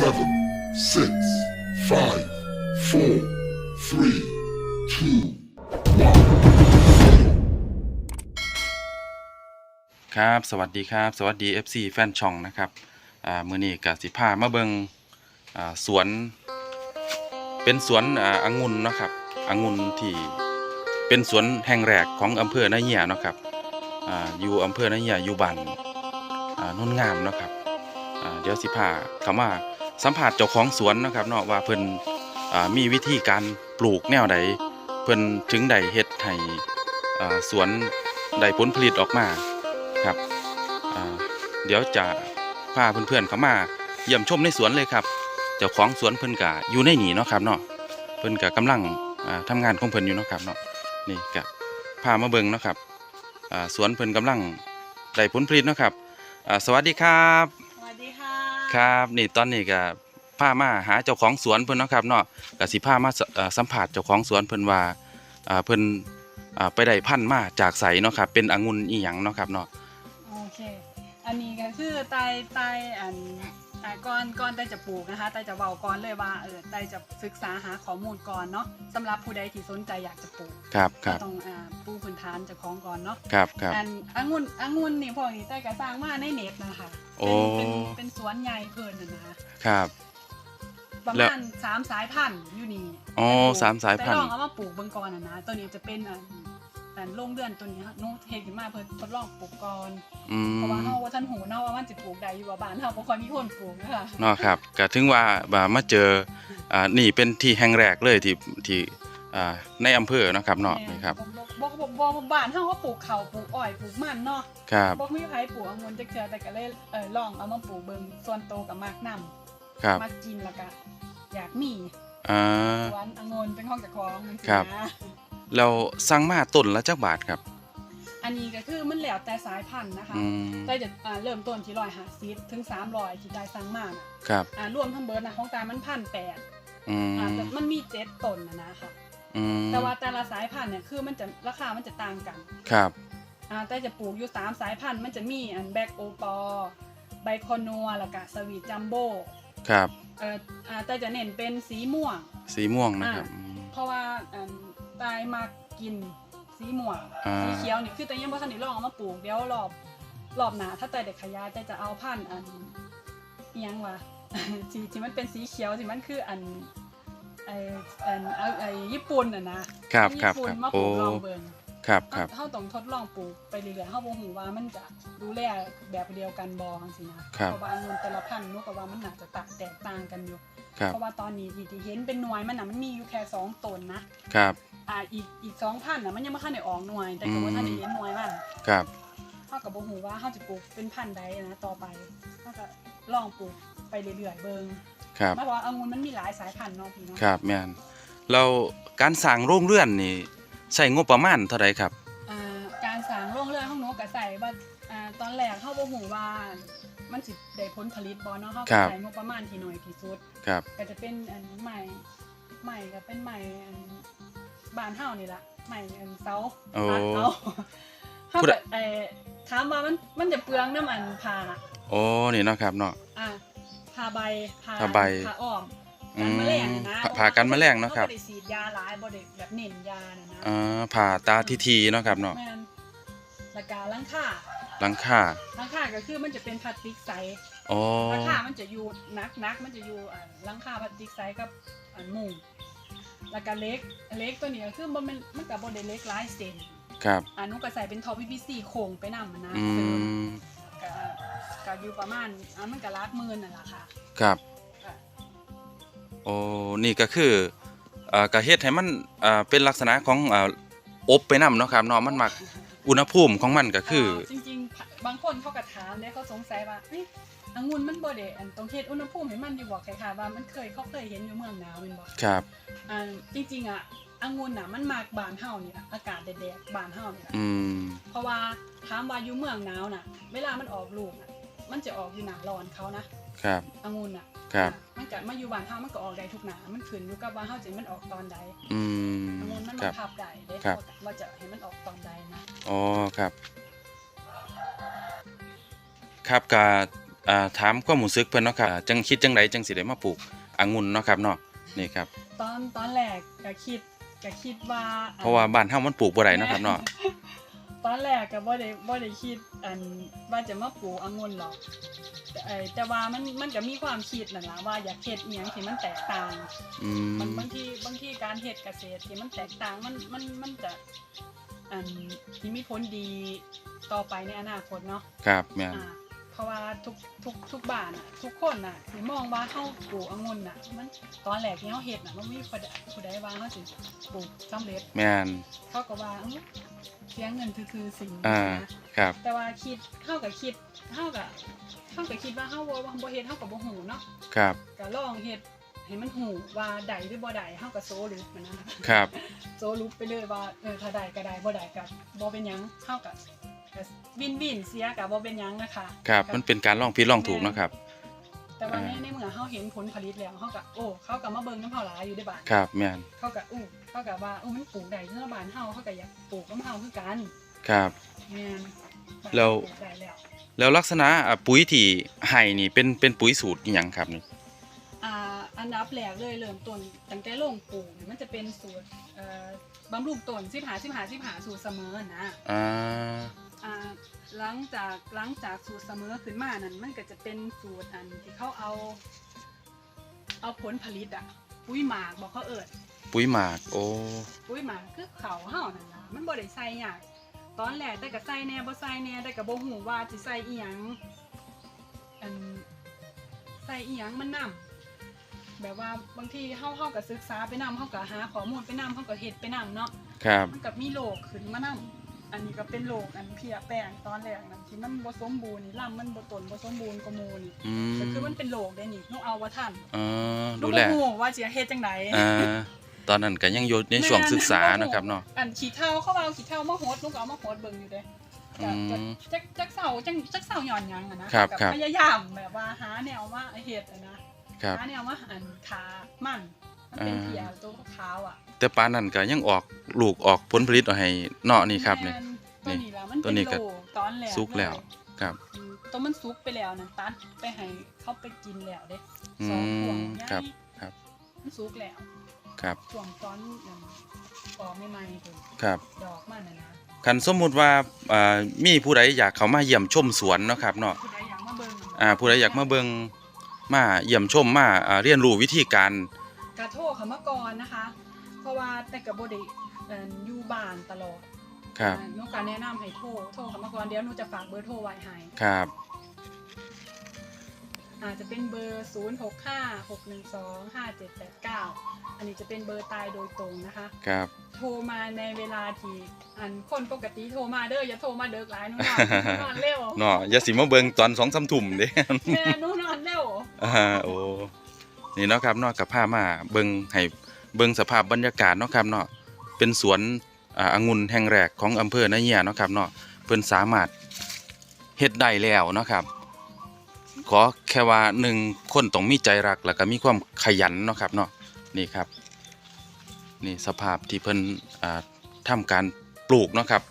seven, six, five, four, three, two, one. ครับ สวัสดีครับ สวัสดี FC แฟนช่องนะครับอ่ามือนี้กสิพามาเบิงอ่าสวน เป็นสวนอ่าองุ่นเนาะครับองุ่นที่เป็นสวนแห่งแรกของอำเภอนาเหียเนาะครับอ่าอยู่อำเภอนาเหียอยู่บ้านอ่าโนนงามเนาะครับอ่าเดี๋ยวสิพาเข้ามา สัมผัสเจ้าของสวนนะครับเนาะว่าเพิ่นอ่ามีวิธีการปลูกแนวใดเพิ่นถึงได้เฮ็ดให้อ่สวนได้ผลผลิตออกมาครับเดี๋ยวจะพาเพื่อนๆเข้ามาเยี่ยมชมในสวนเลยครับ เจ้าของสวนเพิ่นกะอยู่ในนี่เนาะครับเนาะเพิ่นกะกำลังอ่าทำงานของเพิ่นอยู่เนาะครับเนาะนี่กะพามาเบิ่งเนาะครับสวนเพิ่นกำลังได้ผลผลิตเนาะครับสวัสดีครับ ครับนี่ตอนนี้ก็พามาหาเจ้าของสวนเพิ่นเนาะครับเนาะก็สิพามาสัมผัสเจ้าของสวนเพิ่นว่าเพิ่นอ่าไปได้พันธุ์มาจากใสเนาะครับเป็นองุ่นอีหยังเนาะครับเนาะโอเค อันนี้ก็คือไตไตอัน อ่าก่อนก่อนไตจะปลูกนะคะไตจะเว้าก่อนเลยว่าเออไตจะศึกษาหาข้อมูลก่อนเนาะสำหรับผู้ใดที่สนใจอยากจะปลูกครับคก็รับต้องอ่าปูพื้นฐานเจากของก่อนเนาะครับครับ อันองุ่นองุ่นนี่พวกนี้ไตก็สร้างมาในเน็ตนะคะโอ้ เป็นเป็นเป็นสวนใหญ่เพิ่นน่ะนะคะครับ ประแล้วมาณสามสายพันธุ์อยู่นี่อ๋อแต่ปลูกสามสายพันธุ์ แต่ลองเอามาปลูกเบิ่งก่อนน่ะนะตัวนี้จะเป็นอัน อันโรงเรือนตัวนี้ค่ะหนูเฮ็ดขึ้นมาเพิ่นทดลองปลูกก่อนอืมเพราะว่าเฮาว่าท่านหูเนาะว่ามันสิปลูกได้อยู่ว่าบ้านเฮาบ่ค่อยมีคนปลูกนะคะเนาะครับก็ถึงว่าบ่ามาเจออ่านี่เป็นที่แห่งแรกเลยที่ที่อ่าในอำเภอเนาะครับเนาะนี่ครับบ่บ่บ่บ่บ้านเฮาก็ปลูกข้าวปลูกอ้อยปลูกมันเนาะครับบ่มีไผปลูกองุ่นจักเทื่อแต่ก็เลยเออลองเอามาปลูกเบิ่งส่วนโตวก็มักนํครับมักกินแล้วก็อยากมีอ่า สวนองุ่นเป็นของเจ้าของจังซี่ครับ นะ เราสั่งมาต้นละจักบาทครับ อันนี้ก็คือมันแล้วแต่สายพันธุ์นะคะอืมได้จะอ่าเริ่มต้นที่150ถึง300ที่ได้สั่งมาน่ะครับอ่ารวมทั้งเบิดน่ะของตามัน1,800อืมอ่าแต่มันมีเจ็ดต้นน่ะนะคะ อืมแต่ว่าแต่ละสายพันธุ์เนี่ยคือมันจะราคามันจะต่างกันครับ อ่าแต่จะปลูกอยู่สามสายพันธุ์มันจะมีอันแบกโอปอไบคอนัวแล้วก็สวีทจัมโบ้ครับ เอ่ออ่าแต่จะเน้นเป็นสีม่วง สีม่วงนะครับอ่าอืมเพราะว่าอัน ตายมากินสีม่วงอ่า สีเขียวนี่คือแต่ยังบ่ทันได้ลองเอามาปลูกเดี๋ยวรอบรอบหน้าถ้าแต่เด็กขยายแต่จะเอาพันธุ์อันเอียงวะที่ที่มันเป็นสีเขียวที่มันคืออันไออันเอาไอญี่ปุ่นอะนะครับครับญี่ปุ่นครับมาปโอ้ลูกลองเบิ่ง ครับครับ เฮาต้องทดลองปลูกไปเรื่อยๆเฮาบ่ฮู้ว่ามันจะดูแลแบบเดียวกันบ่จังซี่นะครับ เพราะว่าองุ่นแต่ละพันธุ์หนูก็ว่ามันน่าจะแตกแตกต่างกันอยู่ ครับเพราะว่าตอนนี้ที่ที่เห็นเป็นหน่วยมันน่ะมันมีอยู่แค่สองต้นนะครับ อ่าอีกอีก2,000น่ะมันยังบ่ทันได้ออกหน่วย แต่ก็บ่ทันได้เห็นหน่วยมันครับ เฮาก็บ่ฮู้ว่าเฮาจะปลูกเป็นพันธุ์ใดนะต่อไปเฮาก็ลองปลูกไปเรื่อยๆเบิ่งครับ เพราะว่าองุ่นมันมีหลายสายพันธุ์เนาะพี่เนาะ ครับแม่นเราการสร้างโรงเรือนนี่ ใช้งบประมาณเท่าไหร่ครับ อ่าการสร้างโรงเรือนของหนูก็ใส่ว่าอ่าตอนแรกเฮาบ่ฮู้ว่ามันสิได้ผลผลิตบ่เนาะเฮาคก็รับ ใส่งบประมาณที่น้อยที่สุด ครับ ก็จะเป็นอันใหม่ใหม่ก็เป็นใหม่อันบ้านเฮานี่ล่ะใหม่อันเสาโอ้ตัดเอาเฮาพูดก็อะ เอ่อถามว่ามันมันจะเปลืองน้ำอันผ่าโอ้นี่เนาะครับเนาะ อ่าผ่าใบผ่าผ่าใบผ่าอ้อม อืกันมแมลงนะผ่าผ่ากันแมลงเนาะครับ บ่ได้ฉีดยาหลายบ่ได้แบบเน้นยาน่ะนะอ่าผ่าตาทีทีๆเนาะครับเนาะแม่นแล้วก็หลังคาหลังคาหลังคาก็คือมันจะเป็นพลาสติกใสโอ้หลังคามันจะอยู่นักนักมันจะอยู่อ่าหลังคาพลาสติกใสกับอันมุงแล้วก็เล็กเล็กตัวนี้ก็คือบ่แมันมันก็บ่ได้เล็กหลายเซนครับ อันนู้นก็ใส่เป็นท่อ PVC โค้งไปนำนะอืเสริมมก็ก็อยู่ประมาณอันมันก็ลักหมื่นนั่นล่ะค่ะ ครับก็ โอ้นี่ก็คือเอ่อก็เฮ็ดให้มันเอ่อเป็นลักษณะของเอ่ออบไปนํเนาะครับเนาะมันมักอุณหภูมิของมันก็คือจริงๆ บางคนเขาก็ถามเนี่ยเขาสงสัยว่าเอ้ยองุ่นมันบ่ได้อันตรงเทศอุณหภูมิให้มันอยู่บ่คล้ายๆว่ามันเคยเขาเคยเห็นอยู่เมืองหนาวแม่นบ่ครับ อ่าจริงๆอะองุ่นน่ะมันมากบ้านเฮานี่ล่ะอากาศแดดๆบ้านเฮานี่ล่ะอืม เพราะว่าถามว่าอยู่เมืองหนาวน่ะ เวลามันออกลูกน่ะมันจะออกอยู่หน้าร้อนเขานะครับ องุ่นน่ะ ครับ มันก็มาอยู่บ้านเฮามันก็ออกได้ทุกหน้ามันขึ้นอยู่กับว่าเฮาจะมันออกตอนใดอืมองุ่นมันคบัรับงคับได้เด้ครับ ว่าจะให้มันออกตอนใดนะอ๋อครับ ครับกาอ่าถามความรู้สึกเพิ่นเนาะครับอ่าจังคิดจังไดจังสิได้มาปลูกองุ่นเนาะครับเนาะนี่ครับ ตอนตอนแรกก็คิดก็คิดว่าอัน เพราะว่าบ้านเฮามันปลูกบ่ได้เนาะครับเนาะ ตอนแรกก็บ่ได้บ่ได้คิดอันว่าจะมาปลูกองุ่นหรอก แต่เอ่อแต่ว่ามันมันก็มีความคิดนั่นล่ะว่าอยากเฮ็ดอีหยังที่มันแตกต่าง อืมันมบางทีบางทีการเฮ็ดเกษตรที่มันแตกต่างมันมันมันจะอันที่มีผลดีต่อไปในอนาคตเนาะครับแม่น อ่า เพราะว่าทุกทุกทุกบ้านอะ ทุกคนน่ะสิมองว่าเฮาปลูกองุ่นน่ะ มันตอนแรกที่เฮาเฮ็ดน่ะมันมีผู้ใดผู้ใดว่าเฮาสิปลูกสำเร็จแม่นเขาก็ว่าอื้อเสียเงินคือๆสิ่งอ่านะ ครับ แต่ว่าคิดเฮาก็คิดเฮาก็เฮาก็คิดว่าเฮาบ่บ่เฮ็ดเฮาก็บ่ฮู้เนาะครับ ก็ลองเฮ็ดให้มันฮู้ว่าได้หรือบ่ได้เฮาก็โซลุกมันนะครับ โซลุกไปเลยว่าเออถ้าได้ก็ได้บ่ได้ก็บ่เป็นหยังเฮาก็ ก็วินวินเสียก็บ่เป็นหยังนะคะครับมันเป็นการลองผิดลองถูกเนาะครับ แต่ว่าในอ่าในเมื่อเฮาเห็นผลผลิตแล้วเฮาก็โอ้เขาก็มาเบิ่งน้ำเฮาหลายอยู่ในบ้านครับแม่นเขาก็อู้เขาก็ว่าอู้มันปลูกได้ที่บ้านเฮาเขาก็อยากปลูกน้ำเฮาคือกันครับ แม่นแล้ว ปลูกได้แล้วแล้วลักษณะอะปุ๋ยที่ให้นี่เป็นเป็นปุ๋ยสูตรอิหยังครับนี่อ่าอันดับแรกเลยเริ่มต้นตั้งแต่ลงปลูกเนี่ยมันจะเป็นสูตรเอ่อบำรุงต้น15 15 15สูตรเสมอนะ อ่า อ่าหลังจากหลังจากสูตรเสมอขึ้นมานั้นมันก็จะเป็นสูตรอันที่เขาเอา เอาผลผลิตอะปุ้ยหมากบอกเขาเอิดปุ๋ยหมาก โอ้ปุ้ยหมากคือเขาเฮานั่นล่ะมันบ่ได้ใส่หยังตอนแรกแต่ก็ใส่แหน่บ่ใส่แหน่แต่ก็บ่ฮู้ว่าสิใส่อีหยังอันใส่อีหยังมันนํแบบว่าบางทีเฮาเฮาก็ศึกษาไปนํเฮาก็หาข้อมูลไปนํเฮาก็เฮ็ดไปนํเนาะครับมันกับมีโรคขึ้นมานํ อันนี้ก็เป็นโรคอันเพลียแป้งตอนแรกนั่นที่มันบ่สมบูรณ์นี่ลำมันบ่ตนบ่สมบูรณ์กว่าหมู่นี่อืมก็คือมันเป็นโรคได้นี่หนูเอาว่าทันอ่าหนูดูบ่แลฮู้ว่าสิเฮ็ดจังได อ่าตอนนั้นก็ยังอยู่ในช่วงศึกษาเนาะครับเนาะ อันขี้เถ้าเขาว่าเอาขี้เถ้ามาโหดหนูก็เอามาโหดเบิ่งอยู่เด้อืมจักจักเสาจังจักเสาหย่อนหยังอะนะครับกัครับ พยายามแบบว่าหาแนวว่าเฮ็ดอะนะครับ หาแนวว่าอันขามัน มันเป็นอ่าเพียตัวขาวๆอะ แต่ปานนั้นก็ยังออกลูกออกผลผลิตออกให้เนาะนี่ครับนี่แม่นตัวนี้ล่ะมันตัวเป็นนี้ก็โลตอนแรกสุกแล้วเยครับอืมตัวมันสุกไปแล้วนะตัดไปให้เขาไปกินแล้วเด้อืสองพวงมใหญ่ครับครับมันสุกแล้วครับช่วงตอนนั้นออกใหม่ๆคือครับดอกมันน่ะนะคันสมมุติว่าอ่ามีผู้ใดอยากเข้ามาเยี่ยมชมสวนเนาะครับเนาะผู้ใดอยากมาเบิ่งอ่าผู้ใดอยากมาเบิ่งมาเยี่ยมชมมาอ่าเรียนรู้วิธีการ กระโทษเขามาก่อนนะคะ เพราะว่าแต่กับบ่ได้เอ่ออยู่บ้านตลอดครับอ่าหนูก็แนะนำให้โทรโทรเขามาก่อนเดี๋ยวหนูจะฝากเบอร์โทรไว้ให้ครับอาจจะเป็นเบอร์ 0 6 5 6 1 2 5 7 8 9 อันนี้จะเป็นเบอร์ตายโดยตรงนะคะ ครับ โทรมาในเวลาที่อันคนปกติโทรมาเด้ออย่าโทรมาเด้อหลายหนูนอนหนูนอนเร็วเนาะอย่าสิมาเบิ่งตอน2-3ทุ่มเด้แม่หนูนอนเร็วอ่าโอ้ นี่เนาะครับเนาะกับผ้ามาเบิงให้เบิงสภาพบรรยากาศเนาะครับเนาะเป็นสวนอ่าองุ่นแห่งแรกของอำเภอนาเยียเนาะครับเนาะเพิ่นสามารถเฮ็ดได้แล้วเนาะครับ ขอแค่ว่าหนึ่งคนต้องมีใจรักแล้วก็มีความขยันเนาะครับเนาะนี่ครับนี่สภาพที่เพิ่นอ่าทำการปลูกเนาะครับ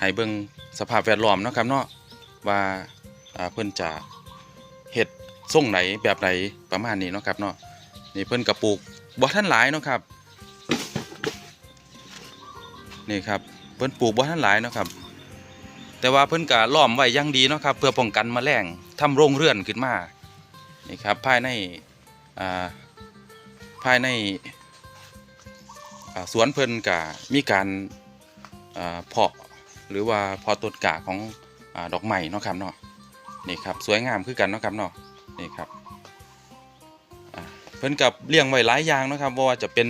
ให้เบิงสภาพแวดล้อมเนาะครับเนาะว่าอ่าเพิ่นจะ ฮ็ดทรงไหนแบบไหนประมาณนี้เนาะครับเนาะนี่เพิ่นก็ปลูกบ่ทันหลายเนาะครับนี่ครับเพิ่นปลูกบ่ทันหลายเนาะครับ แต่ว่าเพิ่นก็ล้อมไว้อย่างดีเนาะครับเพื่อป้องกันแมลงทำโรงเรือนขึ้นมานี่ครับภายในอ่าภายในสวนเพิ่นก็มีการอ่าเพาะหรือว่าพาะต้นกาของอาดอกไม้เนาะครับเนาะนี่ครับสวยงามคือกันเนาะครับเนาะ นี่ครับเพิ่นกับเลี้ยงไว้หลายอย่างนะครับว่าจะเป็น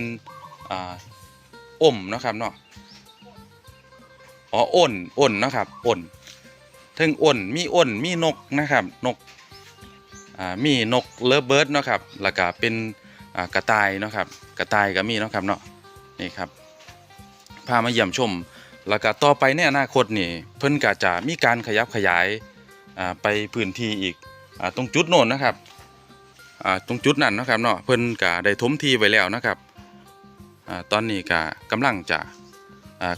อ่อมนะครับเนาะอ๋ออ้นอ้นนะครับอ้นถึงอ้นมีอ้นมีนกนะครับนกมีนกเลิฟเบิร์ดนะครับแล้วก็เป็นกระต่ายนะครับกระต่ายก็มีนะครับเนาะนี่ครับพามาเยี่ยมชม แล้วก็ต่อไปในอนาคตนี่เพิ่นก็จะมีการขยับขยายไปพื้นที่อีก ตรงจุดโน่นนะครับตรงจุดนั้นนะครับเนาะเพิ่นก็ได้ถมทีไว้แล้วนะครับอตอนนี้ก็กำลังจะ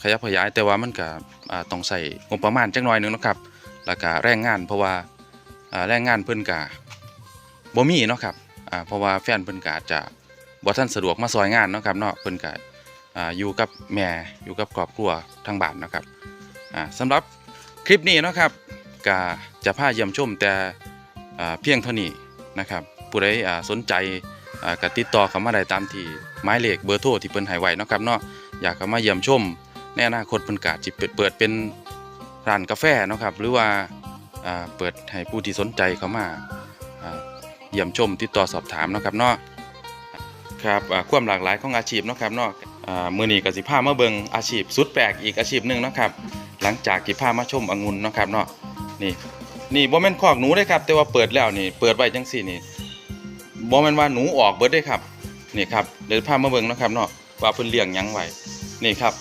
ขยับขยายแต่ว่ามันก็อ่าต้องใส่งบประมาณจักหน่อยหนึงนะครับแล้วก็แรงงานเพราะว่าแรงงานเพิ่นกะบ่มีเนาะครับเพราะว่าแฟนเพิ่นกะอาจะบ่ทันสะดวกมาซอยงานเนาะครับเนาะเพิ่นกะอ่าอยู่กับแม่อยู่กับครอบครัวทางบ้านนะครับอ่าสำหรับคลิปนี้นะครับก็จะพาเยี่ยมชมแต่ เพียงเท่านี้นะครับผู้ใดสนใจก็ติดต่อเข้ามาได้ตามที่หมายเลขเบอร์โทรที่เพิ่นให้ไว้นะครับเนาะอยากเข้ามาเยี่ยมชมในอนาคตเพิ่นกาจิเปิดเปิดเป็นร้านกาแฟนะครับหรือว่าเปิดให้ผู้ที่สนใจเข้ามาเยี่ยมชมติดต่อสอบถามนะครับเนาะครับความหลากหลายของอาชีพนะครับเนาะมื้อนี้ก็สิพามาเบิงอาชีพสุดแปลกอีกอาชีพหนึ่งนะครับ หลังจากที่พามาชมองุ่นนะครับเนาะนี่ นี่บ่แม่นคอกหนูเด้ครับ แต่ว่าเปิดแล้วนี่ เปิดไว้จังซี่นี่บ่แม่นว่าหนูออกเบิดเด้ครับ นี่ครับเดี๋ยวพามาเบิ่งนะครับเนาะว่าเพิ่นเลี้ยงยังไว้นี่ครับ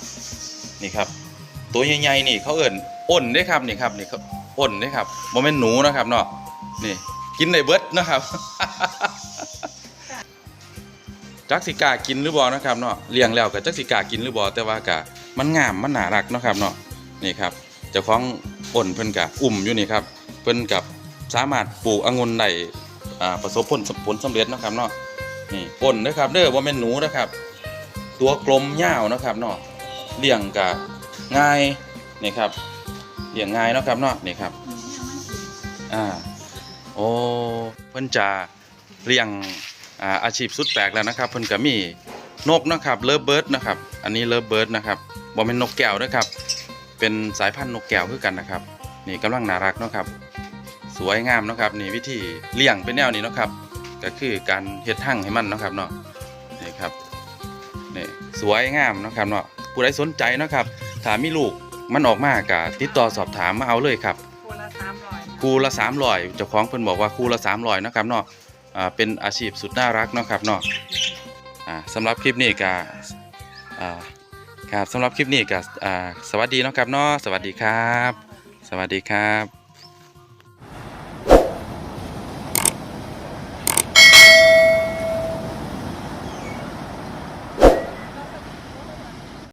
นี่ครับ ตัวใหญ่ๆนี่เขาเอิ้นอ้นเด้ครับนี่ครับนี่เขาอ้นนี่ครับโมเมนหนูนะครับเนาะนี่ กินในเบิดนะครับจักสิกากินหรือบ่นะครับเนาะเลี้ยงแล้วกับจักสิกากินหรือบ่แต่ว่ากะมันงามมันน่ารักนะครับเนาะนี่ครับ เจ้าของอ้นเพิ่นกะอุ่มอยู่นี่ครับเพิ่นกับสามารถปลูกองุ่นได้ประสบผลผลสำเร็จนะครับเนาะนี่อ้นนะครับเด้อบ่แม่นหนูนะครับ ตัวกลมยาวนะครับเนาะเลี้ยงกะง่ายนี่ครับเลี้ยงง่ายนะครับเนาะนี่ครับอ่าโอ้เพิ่นจะเลี้ยงอาอาชีพสุดแปลกแล้วนะครับ เพิ่นก็มีนกนะครับเลิฟเบิร์ดนะครับ อันนี้เลิฟเบิร์ดนะครับบ่เป็นนกแก้วนะครับ เป็นสายพันธุ์นกแก้วคือกันนะครับ นี่กำลังน่ารักเนาะครับ สวยงามเนาะครับนี่วิธีเลี้ยงเป็นแนวนี้เนาะครับ ก็คือการเฮ็ดหั่งให้มันเนาะครับเนาะนี่ครับนี่สวยงามเนาะครับเนาะผู้ใดสนใจเนาะครับถามมีลูกมันออกมาก็ติดต่อสอบถามมาเอาเลยครับคนละสามร้อยคูละสามร้อยเจ้าของเพิ่นบอกว่าคูละสามร้อยนะครับเนาะอ่าเป็นอาชีพสุดน่ารักเนาะครับเนาะอ่าสำหรับคลิปนี้ก็อ่า ครับสำหรับคลิปนี้ก็สวัสดีเนาะครับเนาะสวัสดีครับ สวัสดีครับ